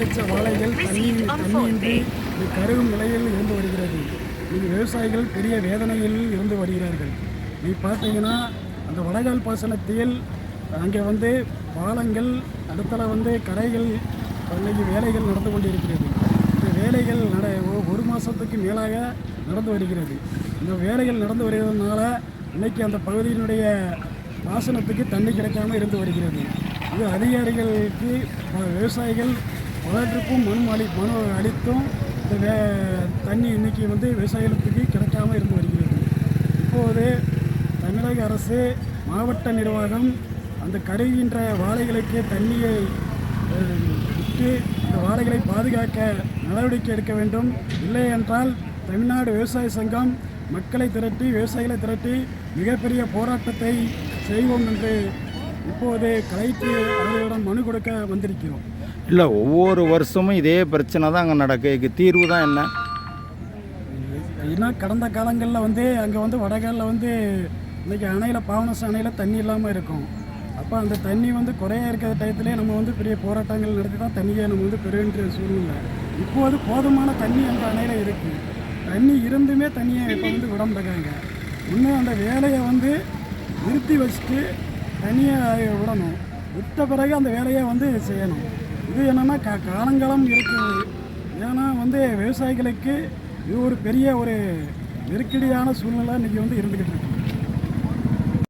விவசாயிகள் தண்ணி தண்ணியின்றி இது கருகும் நிலையில் இருந்து வருகிறது. இது விவசாயிகள் பெரிய வேதனையில் இருந்து வருகிறார்கள். நீ பார்த்தீங்கன்னா அந்த வடகால் பாசனத்தில் அங்கே வந்து பாலங்கள் அடுத்தல வந்து கரைகள் இன்னைக்கு வேலைகள் நடந்து கொண்டிருக்கிறது. இந்த வேலைகள் நட ஒரு மாதத்துக்கு மேலாக நடந்து வருகிறது. இந்த வேலைகள் நடந்து வருகிறதுனால இன்னைக்கு அந்த பகுதியினுடைய பாசனத்துக்கு தண்ணி கிடைக்காம இருந்து வருகிறது. இது அதிகாரிகளுக்கு விவசாயிகள் பலருக்கும் மனு அளி மனு அளித்தும் வே தண்ணி இன்றைக்கி வந்து விவசாயிகளுக்கு கிடைக்காம இருந்து வருகிறது. இப்போது தமிழக அரசு மாவட்ட நிர்வாகம் அந்த கருகின்ற வாழைகளுக்கு தண்ணியை விட்டு அந்த வாழைகளை பாதுகாக்க நடவடிக்கை எடுக்க வேண்டும். இல்லை என்றால் தமிழ்நாடு விவசாய சங்கம் மக்களை திரட்டி விவசாயிகளை திரட்டி மிகப்பெரிய போராட்டத்தை செய்வோம் என்று இப்போது கலைத்து அவர்களிடம் மனு கொடுக்க வந்திருக்கிறோம். இல்லை ஒவ்வொரு வருஷமும் இதே பிரச்சனை தான் அங்கே நடக்கு. இதுக்கு தீர்வு தான் என்ன? ஏன்னா கடந்த காலங்களில் வந்து அங்கே வந்து வடகாலில் வந்து இன்னைக்கு அணையில் பாவனச அணையில் தண்ணி இல்லாமல் இருக்கும். அப்போ அந்த தண்ணி வந்து குறைய இருக்கிற டயத்திலே நம்ம வந்து பெரிய போராட்டங்கள் நடத்தி தான் தண்ணியை நம்ம வந்து பெறுகின்ற சூழ்நிலை. இப்போது போதுமான தண்ணி அந்த அணையில் இருக்குது தண்ணி இருந்துமே தண்ணியை இப்போ வந்து விட மாட்டாங்க இன்னும் அந்த வேலையை வந்து நிறுத்தி வச்சுட்டு தனியாக விடணும். விட்ட பிறகு அந்த வேலையை வந்து செய்யணும். இது என்னென்னா கா காலங்காலம் இருக்குது ஏன்னா வந்து விவசாயிகளுக்கு இது ஒரு பெரிய ஒரு நெருக்கடியான சூழ்நிலை இன்றைக்கி வந்து இருந்துக்கிட்டு இருக்கு.